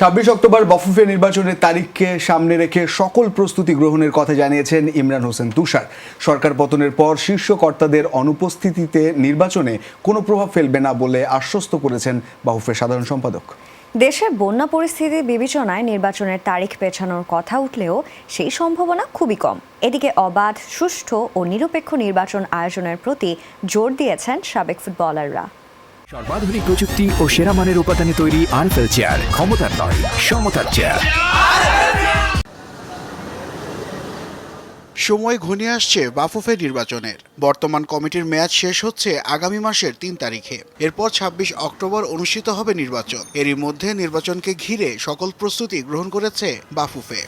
ছাব্বিশ অক্টোবর বফুফে নির্বাচনের তারিখকে সামনে রেখে সকল প্রস্তুতি গ্রহণের কথা জানিয়েছেন ইমরান হোসেন তুষার। সরকার পতনের পর শীর্ষ কর্তাদের অনুপস্থিতিতে নির্বাচনে কোনো প্রভাব ফেলবে না বলে আশ্বস্ত করেছেন বাফুফের সাধারণ সম্পাদক। দেশের বন্যা পরিস্থিতি বিবেচনায় নির্বাচনের তারিখ পেছানোর কথা উঠলেও সেই সম্ভাবনা খুবই কম। এদিকে অবাধ, সুষ্ঠু ও নিরপেক্ষ নির্বাচন আয়োজনের প্রতি জোর দিয়েছেন সাবেক ফুটবলাররা। সর্বাধুনিক প্রযুক্তি ও সেরা মানের উপাদানে তৈরি আনফেল চেয়ার, ক্ষমতার নয়, সমতার চেয়ার। সময় ঘনিয়ে আসছে বাফুফে নির্বাচনের। বর্তমান কমিটির মেয়াদ শেষ হচ্ছে আগামী মাসের তিন তারিখে। এরপর ২৬ অক্টোবর অনুষ্ঠিত হবে নির্বাচন। এরই মধ্যে নির্বাচনকে ঘিরে সকল প্রস্তুতি গ্রহণ করেছে বাফুফে।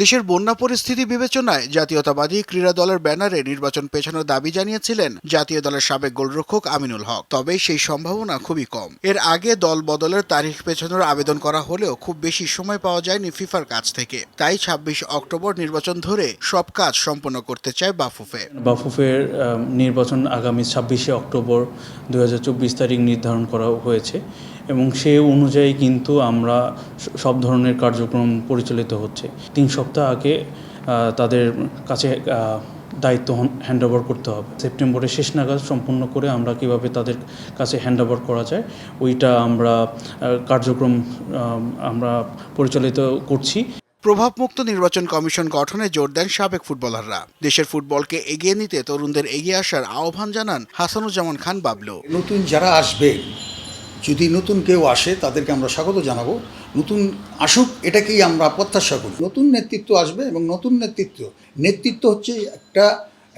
দেশের বন্যা পরিস্থিতি বিবেচনায় জাতীয়তাবাদী ক্রীড়া দলের ব্যানারে নির্বাচন পেছানোর দাবি জানিয়েছিলেন জাতীয় দলের সাবেক গোলরক্ষক আমিনুল হক। তবে সেই সম্ভাবনা খুবই কম। এর আগে দল বদলের তারিখ পেছানোর আবেদন করা হলেও খুব বেশি সময় পাওয়া যায়নি ফিফার কাছ থেকে। তাই ২৬ অক্টোবর নির্বাচন ধরে সব কাজ সম্পন্ন করতে চায় বাফুফে। বাফুফের নির্বাচন আগামী ছাব্বিশে অক্টোবর দুই হাজার চব্বিশ তারিখ নির্ধারণ করা হয়েছে। এবং সে অনুযায়ী কিন্তু আমরা সব ধরনের কার্যক্রম পরিচালিত হচ্ছে। তিন সপ্তাহ আগে তাদের কাছে দায়িত্ব হ্যান্ড ওভার করতে হবে। সেপ্টেম্বরের শেষ নাগাদ সম্পূর্ণ করে আমরা কীভাবে তাদের কাছে হ্যান্ড ওভার করা যায় ওইটা আমরা কার্যক্রম আমরা পরিচালিত করছি। প্রভাবমুক্ত নির্বাচন কমিশন গঠনে জোর দেন সাবেক ফুটবলাররা। দেশের ফুটবলকে এগিয়ে নিতে তরুণদের এগিয়ে আসার আহ্বান জানান হাসানুজ্জামান খান বাবলু। নতুন যারা আসবে যদি নতুন কেউ আসে তাদেরকে আমরা স্বাগত জানাব। নতুন আসুক এটাকেই আমরা প্রত্যাশা করি। নতুন নেতৃত্ব আসবে এবং নতুন নেতৃত্ব নেতৃত্ব হচ্ছে একটা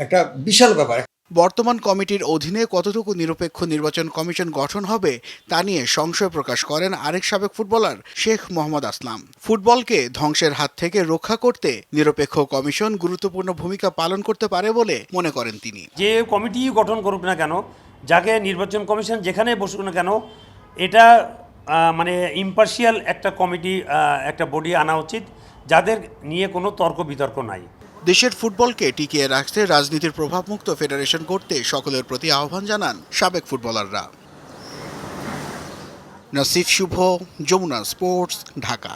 একটা বিশাল ব্যাপার। বর্তমান কমিটির অধীনে কতটুকু নিরপেক্ষ নির্বাচন কমিশন গঠন হবে তা নিয়ে সংশয় প্রকাশ করেন আরেক সাবেক ফুটবলার শেখ মোহাম্মদ আসলাম। ফুটবলকে ধ্বংসের হাত থেকে রক্ষা করতে নিরপেক্ষ কমিশন গুরুত্বপূর্ণ ভূমিকা পালন করতে পারে বলে মনে করেন তিনি। যে কমিটি গঠন করুক না কেন যাকে নির্বাচন কমিশন যেখানে বসুক না কেন এটা মানে ইম্পার্শিয়াল একটা কমিটি একটা বডি আনা উচিত, যাদের নিয়ে কোনো তর্ক বিতর্ক নাই। দেশের ফুটবলকে টিকিয়ে রাখতে রাজনীতির প্রভাবমুক্ত ফেডারেশন করতে সকলের প্রতি আহ্বান জানান সাবেক ফুটবলাররা। নাসিফ শুভ, যমুনা স্পোর্টস, ঢাকা।